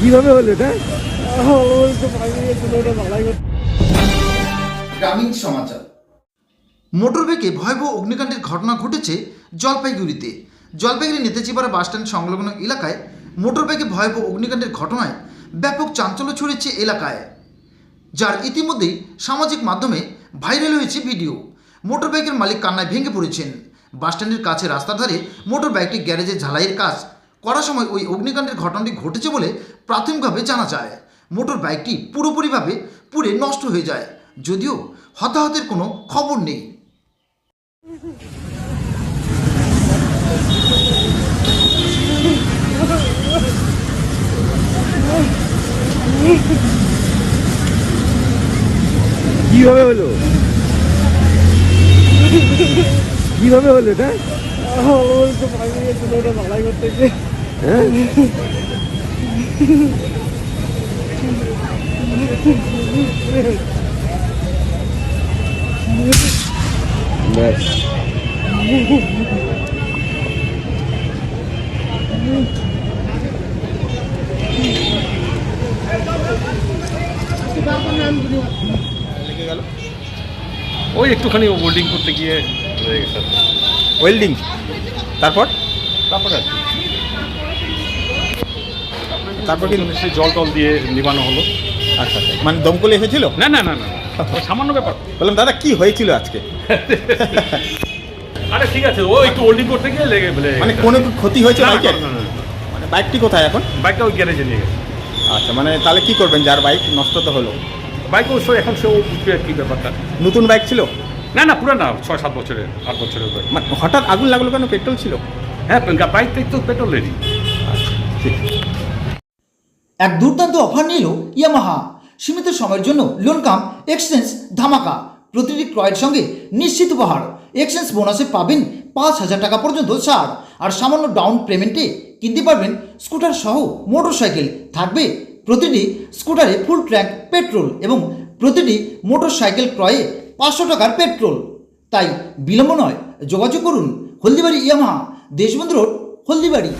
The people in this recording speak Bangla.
কীভাবে হলো এটা? গ্রামীণ সমাচার। মোটরবাইকে ভয়াবহ অগ্নিকাণ্ডের ঘটনা ঘটেছে জলপাইগুড়িতে। জলপাইগুড়ি নেতাজিপাড়া বাসস্ট্যান্ড সংলগ্ন এলাকায় মোটরবাইকে ভয়াবহ অগ্নিকাণ্ডের ঘটনায় ব্যাপক চাঞ্চল্য ছড়িয়েছে এলাকায়। যার ইতিমধ্যেই সামাজিক মাধ্যমে ভাইরাল হয়েছে ভিডিও। মোটরবাইকের মালিক কান্নায় ভেঙে পড়েছেন। বাসস্ট্যান্ডের কাছে রাস্তার ধারে মোটর বাইকটি গ্যারেজে ঝালাইয়ের কাজ করার সময় ওই অগ্নিকাণ্ডের ঘটনাটি ঘটেছে বলে প্রাথমিকভাবে জানা যায়। মোটর বাইকটি পুরোপুরিভাবে পুড়ে নষ্ট হয়ে যায়। যদিও হতাহতের কোনো খবর নেই। কীভাবে হলো? কীভাবে হলো এটা? হ্যাঁ ব্যাস লেগে গেল ওই একটুখানি ওল্ডিং করতে গিয়ে হয়ে গেছে ওয়েল্ডিং তারপর? তারপরে আর কি। তারপর কি? সে জল টল দিয়ে নিবানো হলো। আচ্ছা আচ্ছা। মানে দমকলে এসেছিল? না না না না। সামান্য ব্যাপার। বললাম দাদা কি হয়েছিল আজকে? আরে ঠিক আছে ও একটু ওল্ডিং করতে গিয়ে লেগে বলে মানে কোনো ক্ষতি হয়েছে না, বাইকের। মানে বাইকটি কোথায় এখন? বাইকটা ওই গ্যারেজে নিয়ে গেছে। আচ্ছা মানে তাহলে কি করবেন? যার বাইক নষ্ট তো হলো। বাইক অবশ্য এখন সেও বুঝবে কি ব্যাপারটা। নতুন বাইক ছিল? না না পুরো না ছয় সাত বছরের আট বছরের বাইক মানে হঠাৎ আগুন লাগল কেন? পেট্রোল ছিল? হ্যাঁ বাইক তো পেট্রোলেরই ঠিক এক দুর্দান্ত অফার নিল ইয়ামাহা। সীমিত সময়ের জন্য লোন কাম এক্সচেঞ্জ ধামাকা। প্রতিটি ক্রয়ের সঙ্গে নিশ্চিত উপহার। এক্সচেঞ্জ বোনাসে পাবেন পাঁচ হাজার টাকা পর্যন্ত ছাড়। আর সামান্য ডাউন পেমেন্টে কিনতে পারবেন স্কুটার সহ মোটর সাইকেল থাকবে প্রতিটি স্কুটারে ফুল ট্র্যাক পেট্রোল এবং প্রতিটি মোটরসাইকেল ক্রয়ে পাঁচশো টাকার পেট্রোল। তাই বিলম্ব নয় যোগাযোগ করুন হলদিবাড়ি ইয়ামাহা দেশবন্ধু রোড হলদিবাড়ি।